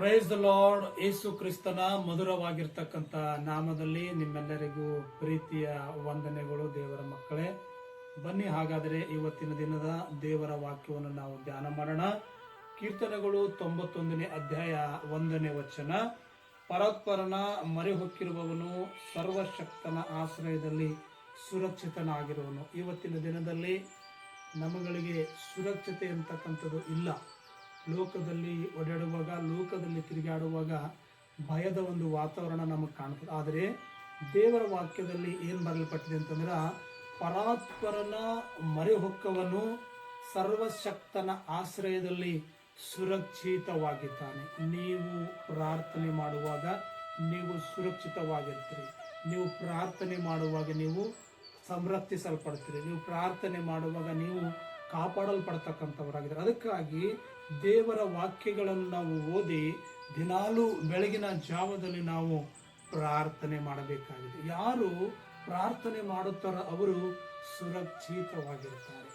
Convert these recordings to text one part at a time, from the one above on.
Praise the lord ಯೇಸು ಕ್ರಿಸ್ತನ ಮಧುರವಾಗಿರ್ತಕ್ಕಂಥ ನಾಮದಲ್ಲಿ ನಿಮ್ಮೆಲ್ಲರಿಗೂ ಪ್ರೀತಿಯ ವಂದನೆಗಳು ದೇವರ ಮಕ್ಕಳೇ. ಬನ್ನಿ ಹಾಗಾದರೆ ಇವತ್ತಿನ ದಿನದ ದೇವರ ವಾಕ್ಯವನ್ನು ನಾವು ಧ್ಯಾನ ಮಾಡೋಣ. ಕೀರ್ತನೆಗಳು ತೊಂಬತ್ತೊಂದನೇ ಅಧ್ಯಾಯ ಒಂದನೇ ವಚನ. ಪರಾತ್ಪರನ ಮರೆ ಹೊಕ್ಕಿರುವವನು ಸರ್ವಶಕ್ತನ ಆಶ್ರಯದಲ್ಲಿ ಸುರಕ್ಷಿತನಾಗಿರುವನು. ಇವತ್ತಿನ ದಿನದಲ್ಲಿ ನಮಗಳಿಗೆ ಸುರಕ್ಷತೆ ಅಂತಕ್ಕಂಥದ್ದು ಇಲ್ಲ. ಲೋಕದಲ್ಲಿ ಓಡಾಡುವಾಗ, ಲೋಕದಲ್ಲಿ ತಿರುಗಾಡುವಾಗ ಭಯದ ಒಂದು ವಾತಾವರಣ ನಮಗೆ ಕಾಣ್ತದೆ. ಆದರೆ ದೇವರ ವಾಕ್ಯದಲ್ಲಿ ಏನು ಬರಲ್ಪಟ್ಟಿದೆ ಅಂತಂದ್ರೆ, ಪರಾತ್ಪರನ ಮರೆ ಹೊಕ್ಕವನು ಸರ್ವಶಕ್ತನ ಆಶ್ರಯದಲ್ಲಿ ಸುರಕ್ಷಿತವಾಗಿದ್ದಾನೆ. ನೀವು ಪ್ರಾರ್ಥನೆ ಮಾಡುವಾಗ ನೀವು ಸುರಕ್ಷಿತವಾಗಿರ್ತೀರಿ. ನೀವು ಪ್ರಾರ್ಥನೆ ಮಾಡುವಾಗ ನೀವು ಸಂರಕ್ಷಿಸಲ್ಪಡ್ತೀರಿ. ನೀವು ಪ್ರಾರ್ಥನೆ ಮಾಡುವಾಗ ನೀವು ಕಾಪಾಡಲ್ಪಡ್ತಕ್ಕಂಥವರಾಗಿದ್ದಾರೆ. ಅದಕ್ಕಾಗಿ ದೇವರ ವಾಕ್ಯಗಳನ್ನು ನಾವು ಓದಿ ದಿನಾಲೂ ಬೆಳಗಿನ ಜಾವದಲ್ಲಿ ನಾವು ಪ್ರಾರ್ಥನೆ ಮಾಡಬೇಕಾಗಿದೆ. ಯಾರು ಪ್ರಾರ್ಥನೆ ಮಾಡುತ್ತಾರೋ ಅವರು ಸುರಕ್ಷಿತವಾಗಿರ್ತಾರೆ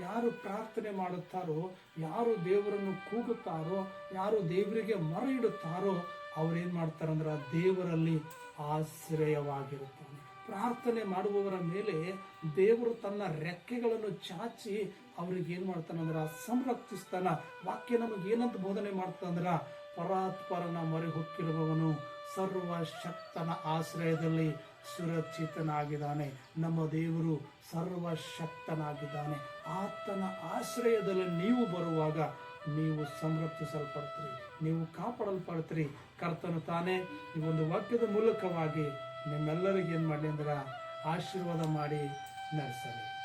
ಯಾರು ಪ್ರಾರ್ಥನೆ ಮಾಡುತ್ತಾರೋ, ಯಾರು ದೇವರನ್ನು ಕೂಗುತ್ತಾರೋ, ಯಾರು ದೇವರಿಗೆ ಮೊರೆ ಇಡುತ್ತಾರೋ, ಅವ್ರೇನು ಮಾಡ್ತಾರಂದ್ರೆ ದೇವರಲ್ಲಿ ಆಶ್ರಯವಾಗಿರುತ್ತಾನೆ ಪ್ರಾರ್ಥನೆ ಮಾಡುವವರ ಮೇಲೆ ದೇವರು ತನ್ನ ರೆಕ್ಕೆಗಳನ್ನು ಚಾಚಿ ಅವ್ರಿಗೆ ಏನ್ ಮಾಡ್ತಾನಂದ್ರ ಸಂರಕ್ಷಿಸ್ತಾನ. ವಾಕ್ಯ ನಮಗೆ ಏನಂತ ಬೋಧನೆ ಮಾಡ್ತಾನಂದ್ರ ಪರಾತ್ಪರನ ಮೊರೆ ಹೊಕ್ಕಿರುವವನು ಸರ್ವಶಕ್ತನ ಆಶ್ರಯದಲ್ಲಿ ಸುರಕ್ಷಿತನಾಗಿದ್ದಾನೆ. ನಮ್ಮ ದೇವರು ಸರ್ವಶಕ್ತನಾಗಿದ್ದಾನೆ. ಆತನ ಆಶ್ರಯದಲ್ಲಿ ನೀವು ಬರುವಾಗ ನೀವು ಸಂರಕ್ಷಿಸಲ್ಪಡ್ತೀರಿ, ನೀವು ಕಾಪಾಡಲ್ಪಡ್ತೀರಿ. ಕರ್ತನು ತಾನೇ ಈ ಒಂದು ವಾಕ್ಯದ ಮೂಲಕವಾಗಿ ನಿಮ್ಮೆಲ್ಲರಿಗೆ ಏನು ಮಾಡಲಿ ಅಂದ್ರೆ ಆಶೀರ್ವಾದ ಮಾಡಿ ನಡೆಸಲಿ.